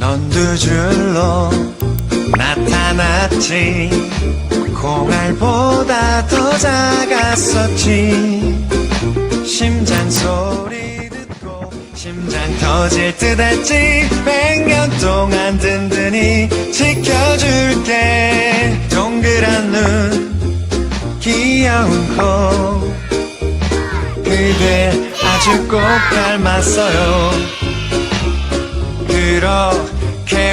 전두줄로 나타났지. 콩알보다 더 작았었지. 심장 소리 듣고 심장 터질 듯 했지. 백년 동안 든든히 지켜줄게. 동그란 눈 귀여운 코. 그대 아주 꼭 닮았어요. 그렇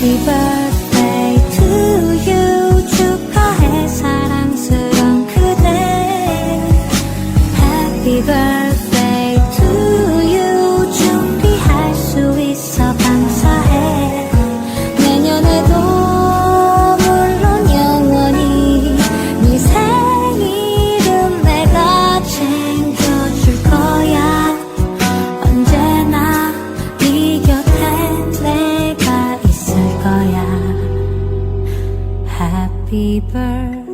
陪伴 deeper